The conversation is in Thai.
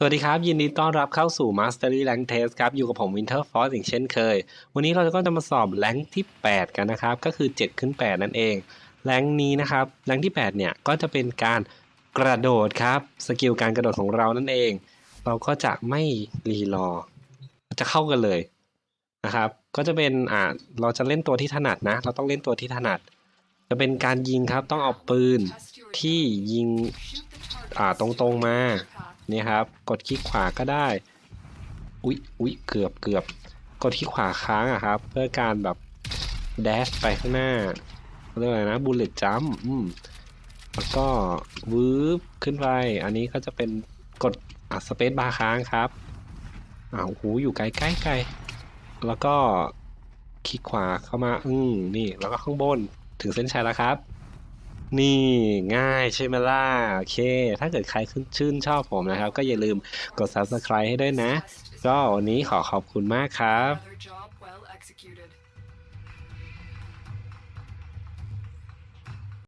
สวัสดีครับ ยินดีต้อนรับเข้าสู่ Mastery Rank Test ครับ อยู่กับผม Winter Force อย่างเช่นเคย วันนี้เราก็จะมาสอบแรงที่ 8 กันนะครับ ก็คือ 7 ขึ้น 8 นั่นเอง แรงนี้นะครับแรงที่ 8 เนี่ย ก็จะเป็นการกระโดดครับ สกิลการกระโดดของเรานั่นเอง เราก็จะไม่รีรอ จะเข้ากันเลยนะครับ ก็จะเป็นอ่าเราจะเล่นตัวที่ถนัดนะ เราต้องเล่นตัวที่ถนัด จะเป็นการยิงครับ ต้องเอาปืนที่ยิงอ่าตรงๆมา นี่ครับ กดคลิกขวาก็ได้ อุ๊ยอุ๊ยเกือบเกือบกดคลิกขวาค้างอะครับ เพื่อการแบบแดชไปข้างหน้าเรียกอะไรนะบูลเลตจัมอืมแล้วก็วืบขึ้นไป อันนี้ก็จะเป็นกดอะสเปซบาร์ค้างครับอ้าวหูอยู่ไกลใกล้ไกลแล้วก็คลิกขวาเข้ามา อืมนี่ แล้วก็ข้างบนถึงเส้นชัยแล้วครับ นี่ง่ายใช่ไหมล่ะ โอเค ถ้าเกิดใครชื่นชอบผมนะครับ ก็อย่าลืมกด subscribe ให้ด้วยนะ ก็วันนี้ขอขอบคุณมากครับ